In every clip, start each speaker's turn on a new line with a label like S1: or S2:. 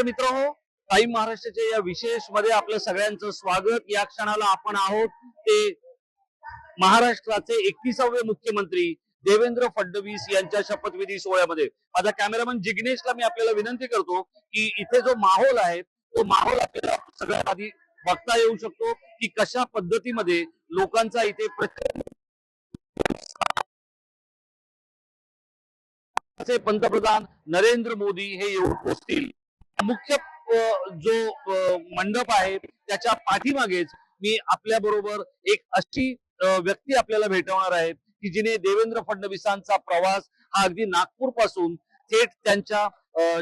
S1: नमस्कार मित्र हो टाईम महाराष्ट्राच्या या विशेषमध्ये आपलं सगळ्यांचं स्वागत. या क्षणाला आपण आहोत ते महाराष्ट्राचे एकतीसावे मुख्यमंत्री देवेंद्र फडणवीस यांच्या शपथविधी सोहळ्यामध्ये. माझा कॅमेरामन जिग्नेशला मी आपल्याला विनंती करतो की इथे जो माहोल आहे तो माहोल आपल्याला सगळ्यात आधी बघता येऊ शकतो की कशा पद्धतीमध्ये लोकांचा इथे प्रचंड पंतप्रधान नरेंद्र मोदी हे येऊन पोहोचतील मुख्य जो मंडप आहे त्याच्या पाठीमागेच मी आपल्या बरोबर एक अशी व्यक्ती आपल्याला भेटवणार आहे की जिने देवेंद्र फडणवीसांचा प्रवास हा अगदी नागपूरपासून थेट त्यांच्या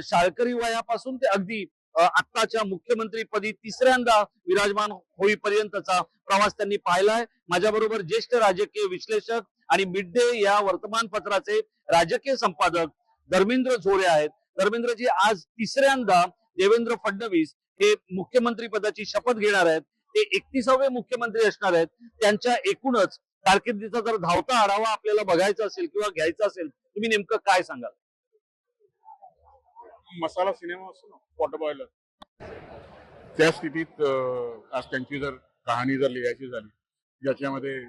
S1: शाळकरी वयापासून ते अगदी आत्ताच्या मुख्यमंत्रीपदी तिसऱ्यांदा विराजमान होईपर्यंतचा प्रवास त्यांनी पाहिलाय माझ्याबरोबर ज्येष्ठ राजकीय विश्लेषक आणि मिड डे या वर्तमानपत्राचे राजकीय संपादक धर्मेंद्र झोरे आहेत. धर्मेंद्रजी आज तिसऱ्यांदा देवेंद्र फडणवीस हे मुख्यमंत्री पदाची शपथ घेणार आहेत. ते एकतीसावे मुख्यमंत्री असणार आहेत. त्यांच्या एकूणच कारकिर्दीचा जर धावता आढावा आपल्याला बघायचा असेल किंवा घ्यायचा असेल तुम्ही नेमकं काय सांगाल?
S2: मसाला सिनेमा असतो ना वॉटर बॉयलर त्या स्थितीत आज त्यांची जर कहाणी जर लिहायची झाली ज्याच्यामध्ये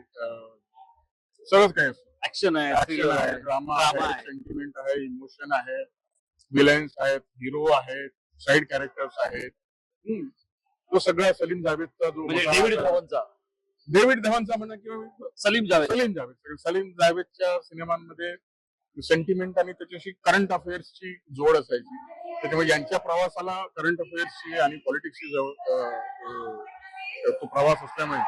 S2: सगळंच काही असतं.
S1: ऍक्शन आहे
S2: ड्रामा आहे. सेंटिमेंट आहे इमोशन आहे. विलन्स आहेत हिरो आहेत साईड कॅरेक्टर्स आहेत हम्म. तो सगळा सलीम जावेदचा जो
S1: म्हणजे डेव्हिड. धवनचा
S2: डेव्हिड धवनचा म्हणा किंवा
S1: सलीम जावेद
S2: सलीम जावेद सलीम जावेदच्या सिनेमांमध्ये सेंटिमेंट आणि त्याच्याशी करंट अफेअर्सची जोड असायची त्याच्यामुळे यांच्या प्रवासाला करंट अफेअर्सची आणि पॉलिटिक्सची तो प्रवास असल्यामुळे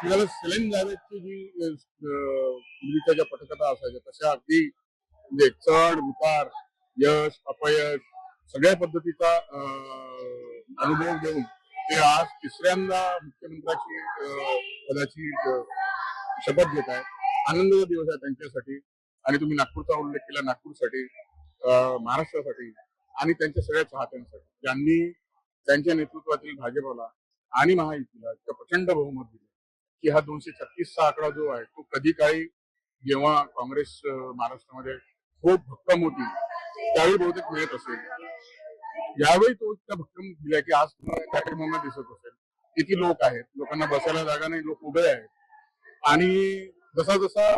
S2: तुम्हाला सलीम जावेदची जी ज्या पटकथा असायच्या तशा अगदी म्हणजे चढ उतार यश अपयश सगळ्या पद्धतीचा अं, अनुभव घेऊन ते आज तिसऱ्यांदा मुख्यमंत्र्याची पदाची शपथ घेत आहेत. आनंदाचा दिवस आहे त्यांच्यासाठी आणि तुम्ही नागपूरचा उल्लेख केला नागपूरसाठी अं, महाराष्ट्रासाठी आणि त्यांच्या सगळ्या चाहत्यांसाठी. ज्यांनी त्यांच्या नेतृत्वातील भाजपाला आणि महायुतीला इतकं प्रचंड बहुमत दिलं की हा दोनशे छत्तीसचा आकडा जो आहे तो कधी काळी जेव्हा काँग्रेस महाराष्ट्रामध्ये खूप भक्कम होती त्यावेळी बहुतेक मिळत असेल. यावेळी तो इतका भक्कम दिला की आज तुम्हाला दिसत असेल. किती लोक आहेत? लोकांना बसायला जागा नाही लोक उभे आहेत. आणि जसा जसा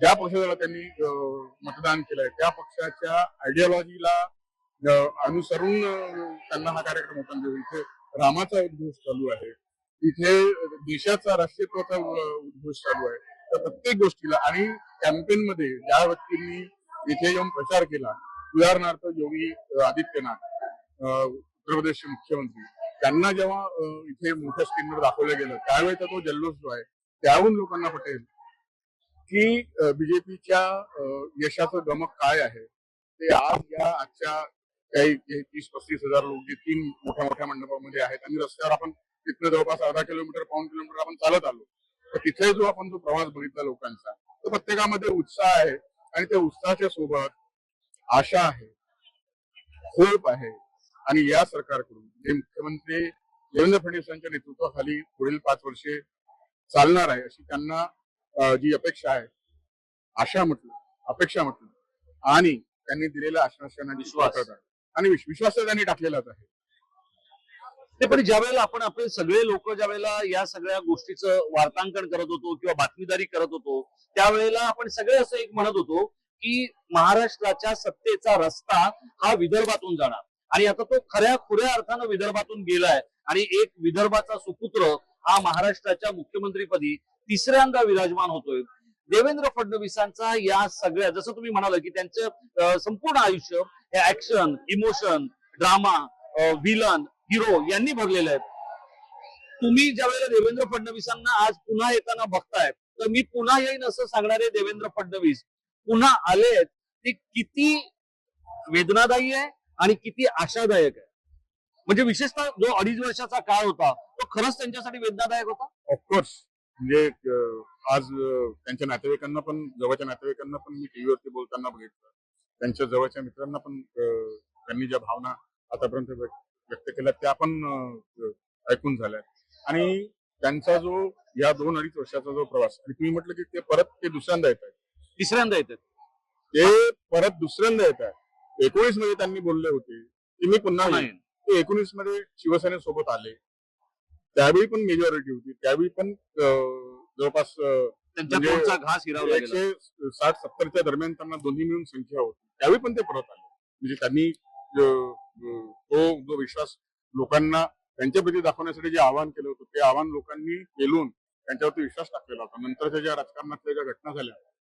S2: ज्या पक्षाला त्यांनी मतदान केलंय त्या पक्षाच्या आयडिओलॉजीला अनुसरून त्यांना हा कार्यक्रम होता. म्हणजे इथे रामाचा उद्घोष चालू आहे. इथे देशाचा राष्ट्रीयत्वाचा उद्घोष चालू आहे. तर प्रत्येक गोष्टीला आणि कॅम्पेन मध्ये ज्या व्यक्तींनी इथे येऊन प्रचार केला. उदाहरणार्थ योगी आदित्यनाथ अं, उत्तर प्रदेशचे मुख्यमंत्री. त्यांना जेव्हा इथे मोठ्या स्क्रीनवर दाखवलं गेलं त्यावेळेचा तो जल्लोष जो आहे त्याहून लोकांना पटेल की बीजेपीच्या यशाचं गमक काय आहे? ते आज या आजच्या काही काही तीस पस्तीस हजार लोक जे तीन मोठ्या मोठ्या मंडपामध्ये आहेत आणि रस्त्यावर आपण तिथनं जवळपास अर्धा किलोमीटर पाऊन किलोमीटर आपण चालत आलो. तर तिथे जो आपण जो प्रवास बघितला लोकांचा तो प्रत्येकामध्ये उत्साह आहे. आणि त्या उत्साहाच्या सोबत आशा आहे होप आहे आणि या सरकारकडून जे मुख्यमंत्री देवेंद्र फडणवीस यांच्या नेतृत्वाखाली पुढील पाच वर्षे चालणार आहे अशी त्यांना जी अपेक्षा आहे आशा म्हटलं अपेक्षा म्हटलं आणि त्यांनी दिलेल्या आश्वासनाची
S1: विश्वास.
S2: आणि विश- विश्वास त्यांनी टाकलेलाच आहे
S1: ते पण ज्या वेळेला आपण आपले सगळे लोक ज्या वेळेला या सगळ्या गोष्टीचं वार्तांकन करत होतो किंवा बातमीदारी करत होतो त्यावेळेला आपण सगळे असं एक म्हणत होतो की महाराष्ट्राच्या सत्तेचा रस्ता हा विदर्भातून जाणार. आणि आता तो खऱ्या खुऱ्या अर्थानं विदर्भातून गेलाय आणि एक विदर्भाचा सुपुत्र हा महाराष्ट्राच्या मुख्यमंत्रीपदी तिसऱ्यांदा विराजमान होतोय. देवेंद्र फडणवीसांचा या सगळ्या जसं तुम्ही म्हणाल की त्यांचं संपूर्ण आयुष्य हे action emotion drama villain hero यांनी भरलेले आहेत. तुम्ही ज्या वेळेला देवेंद्र फडणवीसांना आज पुन्हा येताना बघताय तर मी पुन्हा येईन असं सांगणारे देवेंद्र फडणवीस पुन्हा आले ते किती वेदनादायी आहे आणि किती आशादायक आहे. म्हणजे विशेषतः जो अडीच वर्षाचा काळ होता तो खरंच त्यांच्यासाठी वेदनादायक होता?
S2: ऑफकोर्स म्हणजे आज त्यांच्या नातेवाईकांना पण जवळच्या नातेवाईकांना पण मी टीव्हीवरती बोलताना बघितलं. त्यांच्या जवळच्या मित्रांना पण त्यांनी ज्या भावना आतापर्यंत व्यक्त केल्या त्या पण ऐकून झाल्या आणि त्यांचा जो या दोन अडीच वर्षाचा जो प्रवास आणि तुम्ही म्हटलं की ते परत ते दुसऱ्यांदा येत आहेत.
S1: तिसऱ्यांदा येतात
S2: ते परत दुसऱ्यांदा येत आहेत. एकोणीसमध्ये त्यांनी बोलले होते की मी पुन्हा. येईन. ते एकोणीसमध्ये शिवसेनेसोबत आले. त्यावेळी पण मेजॉरिटी होती. त्यावेळी पण जवळपास
S1: त्यांच्या
S2: म्हणजे
S1: घास हिरावला
S2: एकशे साठ सत्तरच्या दरम्यान त्यांना दोन्ही मिळून संख्या होती. त्यावेळी पण ते परत आले. म्हणजे त्यांनी तो जो विश्वास लोकांना त्यांच्याप्रती दाखवण्यासाठी जे आवाहन केलं होतं ते आवाहन लोकांनी केलून त्यांच्यावरती विश्वास टाकलेला होता. नंतरच्या ज्या राजकारणातल्या ज्या घटना झाल्या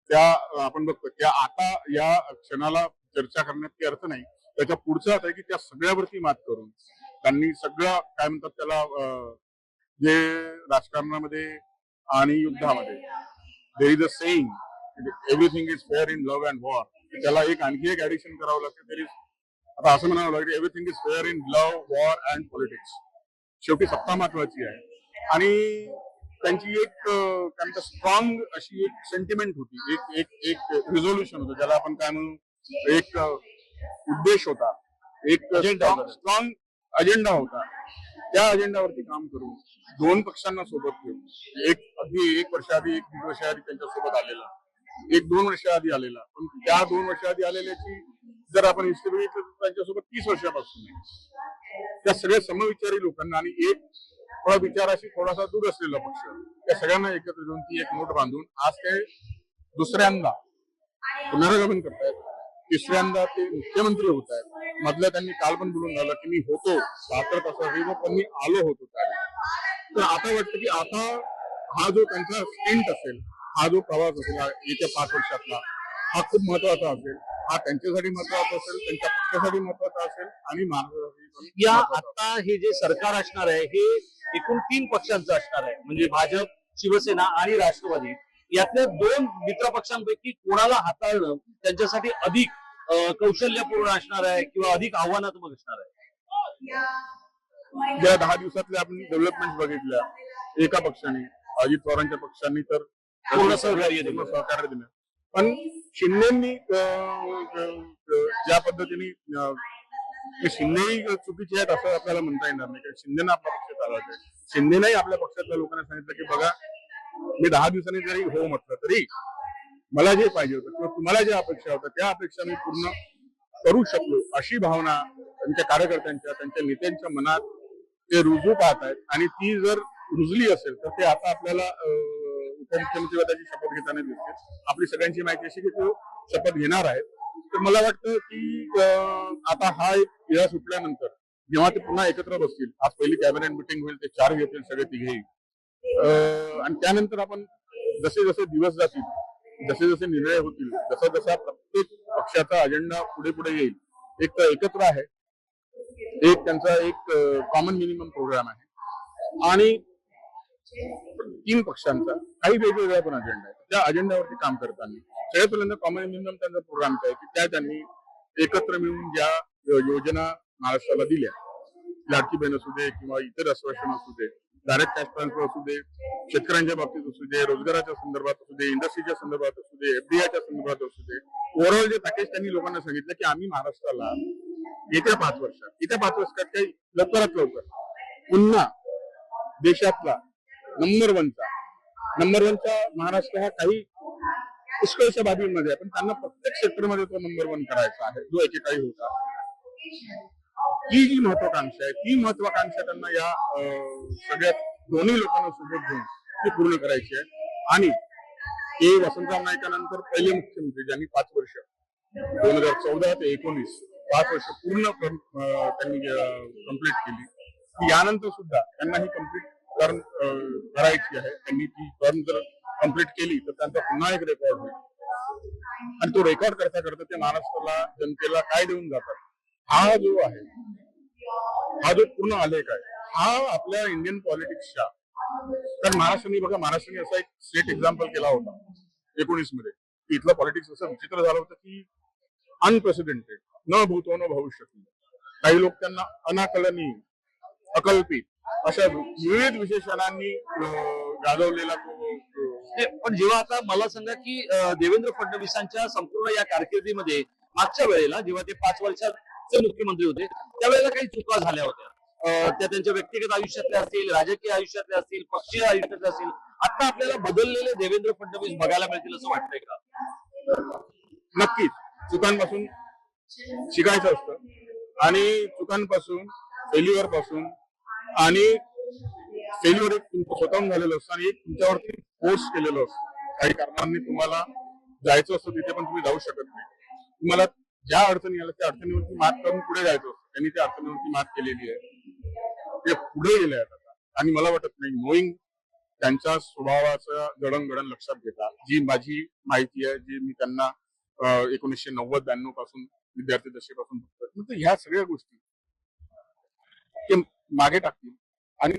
S2: त्या आपण बघतो त्या आता या क्षणाला चर्चा करण्यात काही अर्थ नाही. त्याच्या पुढचा आता आहे की त्या सगळ्यावरती मात करून त्यांनी सगळं काय म्हणतात त्याला अं, जे राजकारणामध्ये आणि युद्धामध्ये there is a saying everything is fair in love and war त्याला एक आणखी एक ऍडिशन करावं लागतं. तरी आता असं म्हणावं लागेल everything is fair in love war and politics शेवटी सत्ता महत्वाची आहे. आणि त्यांची एक काय म्हणतात स्ट्रॉंग अशी एक सेंटिमेंट होती. एक एक एक रिझोल्युशन होतं. ज्याला आपण काय म्हणू एक उद्देश होता. एक. स्ट्रॉंग अजेंडा होता. त्या अजेंडावरती काम करून दोन पक्षांना सोबत घेऊन एक अगदी एक वर्षाआधी एक दीड वर्षाआधी त्यांच्यासोबत आलेला. एक दोन वर्षाआधी आलेला. पण त्या दोन वर्षाआधी आलेल्याची जर आपण हिस्ट्री बघितलं तर त्यांच्यासोबत तीस वर्षापासून त्या सगळ्या समविचारी लोकांना आणि एक थोडा विचाराशी थोडासा दूर असलेला पक्ष त्या सगळ्यांना एकत्र घेऊन ती एक नोट बांधून आज ते दुसऱ्यांदा पुनरागमन करतायत. तिसऱ्यांदा ते मुख्यमंत्री होत आहेत मधलं त्यांनी काल पण बोलून झालं की मी होतो. बहात्तर तासासाठी मग पण मी आलो होतो त्यावेळी. तर आता वाटतं की आता हा जो त्यांचा स्टेंट असेल हा जो प्रवास असेल येत्या पाच वर्षातला हा खूप महत्त्वाचा असेल. हा त्यांच्यासाठी महत्त्वाचा असेल त्यांच्या पक्षासाठी महत्त्वाचा असेल आणि महाराष्ट्रासाठी
S1: या आता हे जे सरकार असणार आहे हे एकूण तीन पक्षांचं असणार आहे. म्हणजे भाजप शिवसेना आणि राष्ट्रवादी. यातल्या दोन मित्र पक्षांपैकी कोणाला हाताळणं त्यांच्यासाठी अधिक कौशल्यपूर्ण असणार आहे किंवा अधिक आव्हानात्मक असणार आहे?
S2: गेल्या दहा दिवसातल्या आपण डेव्हलपमेंट बघितल्या. एका पक्षाने अजित पवारांच्या पक्षांनी तर
S1: पूर्ण सहकार्य दिलं.
S2: सहकार्य दिलं. पण शिंदेनी ज्या पद्धतीने शिंदेही चुकीची शिंदे आहेत असं आपल्याला म्हणता येणार नाही. कारण शिंदेनं आपला पक्ष चालवायचा आहे आपल्या पक्षातल्या लोकांना सांगितलं की बघा मी दहा दिवसांनी जरी हो म्हटलं तरी मला जे पाहिजे होतं किंवा तुम्हाला ज्या अपेक्षा होत्या त्या अपेक्षा मी पूर्ण करू शकलो अशी भावना त्यांच्या कार्यकर्त्यांच्या त्यांच्या नेत्यांच्या मनात ते रुजू पाहत आहेत. आणि ती जर रुजली असेल तर ते आता आपल्याला अं, पदाची शपथ घेताना दिसते. आपली सगळ्यांची माहिती अशी की तो शपथ घेणार आहे. तर मला वाटतं की आता हा एक वेळा सुटल्यानंतर जेव्हा ते पुन्हा एकत्र बसतील आज पहिली कॅबिनेट मिटिंग होईल ते चार घेतील सगळे तिघेही अं, आणि त्यानंतर आपण जसे जसे दिवस जातील जसे जसे निर्णय होतील जसा जसा प्रत्येक पक्षाचा अजेंडा पुढे पुढे येईल एक तर एकत्र आहे. एक त्यांचा एक कॉमन मिनिमम प्रोग्राम आहे. आणि तीन पक्षांचा. काही वेगवेगळ्या पण अजेंडा आहे त्या अजेंड्यावरती काम करताना सगळ्यात पहिल्यांदा कॉमन मिनिमम त्यांचा प्रोग्राम काय की त्या त्यांनी एकत्र मिळून ज्या योजना महाराष्ट्राला दिल्या. लाडकी बहीण असू दे किंवा इतर आश्वासन असू दे डायरेक्ट कॅश ट्रान्सफर असू दे शेतकऱ्यांच्या बाबतीत असू दे रोजगाराच्या संदर्भात असू दे इंडस्ट्रीच्या संदर्भात असू दे एफडीआयच्या संदर्भात असू दे ओव्हरऑल जे पॅकेज त्यांनी लोकांना सांगितलं की आम्ही महाराष्ट्राला येत्या पाच वर्षात येत्या पाच वर्षात काही लवकरात लवकर पुन्हा देशातला नंबर वनचा नंबर वनचा महाराष्ट्र हा काही पुष्कळच्या बाबींमध्ये आहे पण त्यांना प्रत्येक क्षेत्रामध्ये तो नंबर वन करायचा आहे जो एकेकाळी होता. ती जी महत्वाकांक्षा आहे ती महत्वाकांक्षा त्यांना या सगळ्या दोन्ही लोकांना सोबत घेऊन ती पूर्ण करायची आहे. आणि ते वसंतराव नाईकानंतर पहिले मुख्यमंत्री ज्यांनी पाच वर्ष दोन हजार चौदा ते एकोणीस पाच वर्ष पूर्ण त्यांनी कंप्लीट केली. यानंतर सुद्धा त्यांना ही कंप्लीट टर्न करायची uh, आहे. त्यांनी ती टर्न जर कंप्लीट केली तर त्यांचा पुन्हा एक रेकॉर्ड होईल. आणि तो रेकॉर्ड करता करता ते महाराष्ट्राला जनतेला काय देऊन जातात? हा जो आहे हा जो पूर्ण आलेख आहे हा आपल्या इंडियन पॉलिटिक्सच्या कारण महाराष्ट्राने बघा महाराष्ट्राने असा एक स्टेट एक्झाम्पल केला होता एकोणीसमध्ये की इथलं पॉलिटिक्स असं विचित्र झालं होतं की अनप्रेसिडेंटेड न भूतो न भविष्य. काही लोक त्यांना अनाकलनीय अकल्पित अशा विविध विशेषणांनी गाजवलेला
S1: पण जेव्हा आता मला सांगा की देवेंद्र फडणवीसांच्या संपूर्ण या कारकिर्दीमध्ये मागच्या वेळेला जेव्हा ते पाच वर्षाचे मुख्यमंत्री होते त्यावेळेला काही चुका झाल्या होत्या. त्या त्यांच्या व्यक्तिगत आयुष्यातल्या असतील राजकीय आयुष्यातल्या असतील पक्षीय आयुष्यातल्या असतील आता आपल्याला बदललेले देवेंद्र फडणवीस बघायला मिळतील असं वाटतंय का?
S2: नक्कीच. चुकांपासून शिकायचं असतं. आणि चुकांपासून फेल्युअरपासून आणि फेल्युअर एक तुमचं स्वतःहून झालेलं असतं आणि एक तुमच्यावरती फोर्स केलेलं असतं. काही कारणांनी तुम्हाला जायचं असतं तिथे पण तुम्ही जाऊ शकत नाही. तुम्हाला ज्या अडचणी आल्या त्या अडचणीवरती मात करून पुढे जायचं असतं. त्यांनी त्या अडचणीवरती मात केलेली आहे. ते पुढे गेले आहेत आता. आणि मला वाटत नाही नोईंग त्यांच्या स्वभावाचं जडणघडण लक्षात घेता जी माझी माहिती आहे जी मी त्यांना एकोणीसशे नव्वद ब्याण्णवपासून विद्यार्थी दशेपासून बघतोय. म्हणजे ह्या सगळ्या गोष्टी मागे टाकतील. आणि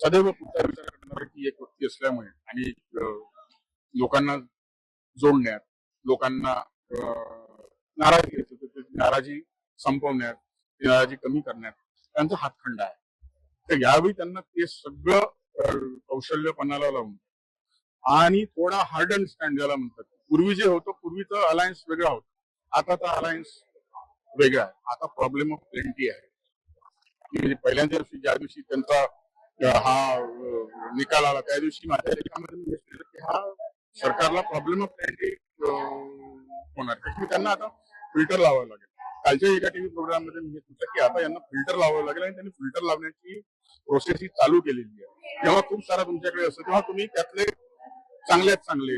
S2: सदैव पुढचा विचार करणारी एक व्यक्ती असल्यामुळे आणि लोकांना जोडण्यात लोकांना नाराजी नाराजी संपवण्यात नाराजी कमी करण्यात त्यांचा हातखंड आहे. तर यावेळी त्यांना ते सगळं कौशल्यपणाला लावून आणि थोडा हार्ड अँड स्टँड ज्याला म्हणतात. पूर्वी जे होतं पूर्वीचं अलायन्स वेगळा होता. तर अलायन्स वेगळा आहे. आता प्रॉब्लेम ऑफ प्लेंटी आहे. की म्हणजे पहिल्यांच्या दिवशी ज्या दिवशी त्यांचा हा निकाल आला त्या दिवशी माझ्या लेखामध्ये की हा सरकारला प्रॉब्लेम ऑफ प्लेंटी होणार. त्याच्यामुळे त्यांना आता फिल्टर लावावं लागेल. कालच्या एका टीव्ही प्रोग्राममध्ये मी म्हटलं की आता यांना फिल्टर लावावं लागेल आणि त्यांनी फिल्टर लावण्याची प्रोसेस ही चालू केलेली आहे. जेव्हा खूप सारा तुमच्याकडे असतो. तेव्हा तुम्ही त्यातले चांगल्यात चांगले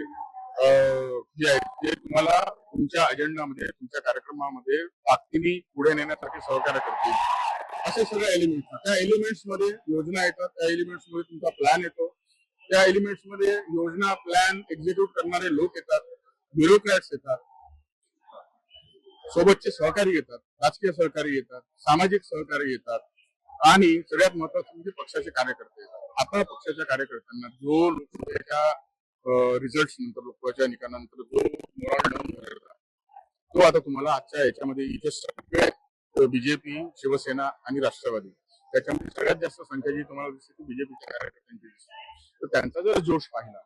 S2: जे आहेत. जे तुम्हाला तुमच्या अजेंडामध्ये तुमच्या कार्यक्रमामध्ये ताकदीने पुढे नेण्यासाठी सहकार्य करतील. असे सगळे एलिमेंट त्या एलिमेंट्समध्ये योजना येतात त्या एलिमेंट्समध्ये तुमचा प्लॅन येतो. त्या एलिमेंट्समध्ये योजना प्लॅन एक्झिक्यूट करणारे लोक येतात ब्युरोक्रॅट्स येतात. सोबतचे सहकारी येतात राजकीय सहकारी येतात सामाजिक सहकारी येतात. आणि सगळ्यात महत्वाचं म्हणजे पक्षाचे कार्यकर्ते येतात. आता पक्षाच्या कार्यकर्त्यांना जो लोकसभेच्या रिझल्ट नंतर लोकसभेच्या निकालानंतर जो मोराल डाऊन तो आता तुम्हाला आजच्या याच्यामध्ये इथे सगळे बीजेपी शिवसेना आणि राष्ट्रवादी. त्याच्यामध्ये सगळ्यात जास्त संख्या जी तुम्हाला दिसते ती बीजेपीच्या कार्यकर्त्यांची दिसते. तर त्यांचा जर जोश पाहिला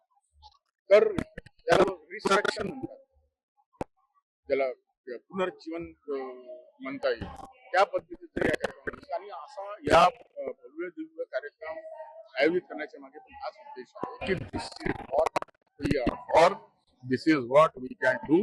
S2: तर त्याला रिसरेक्शन म्हणतात. त्याला पुनर्जीवन म्हणता येईल. त्या पद्धतीचे या कार्यक्रम आणि असा या भव्य दिव्य कार्यक्रम आयोजित करण्याच्या मागे पण हाच उद्देश आहे की this is what we are for this is what we can do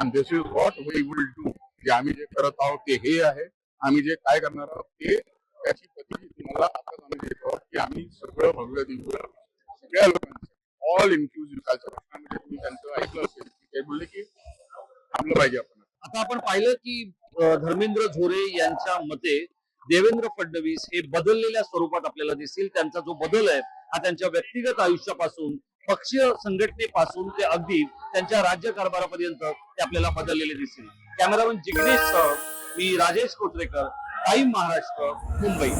S2: and this is what we will do जे आम्ही जे करत आहोत ते हे आहे. आम्ही जे काय करणार आहोत ते त्याची पद्धती तुम्हाला आता आम्ही देत आहोत की आम्ही सगळं भव्य दिव्य सगळ्या लोकांचं ऑल इन्क्लुझिव्ह कालच्या भाषणामध्ये तुम्ही त्यांचं ऐकलं असेल ते बोलले की थांबलं पाहिजे आपण.
S1: आता आपण पाहिलं की धर्मेंद्र झोरे यांच्या मते देवेंद्र फडणवीस हे बदललेल्या स्वरूपात आपल्याला दिसतील. त्यांचा जो बदल आहे हा त्यांच्या व्यक्तिगत आयुष्यापासून पक्षीय संघटनेपासून ते अगदी त्यांच्या राज्य कारभारापर्यंत ते आपल्याला बदललेले दिसतील. कॅमेरामन जिग्नेश सह मी राजेश कोत्रेकर टाईम महाराष्ट्र मुंबई.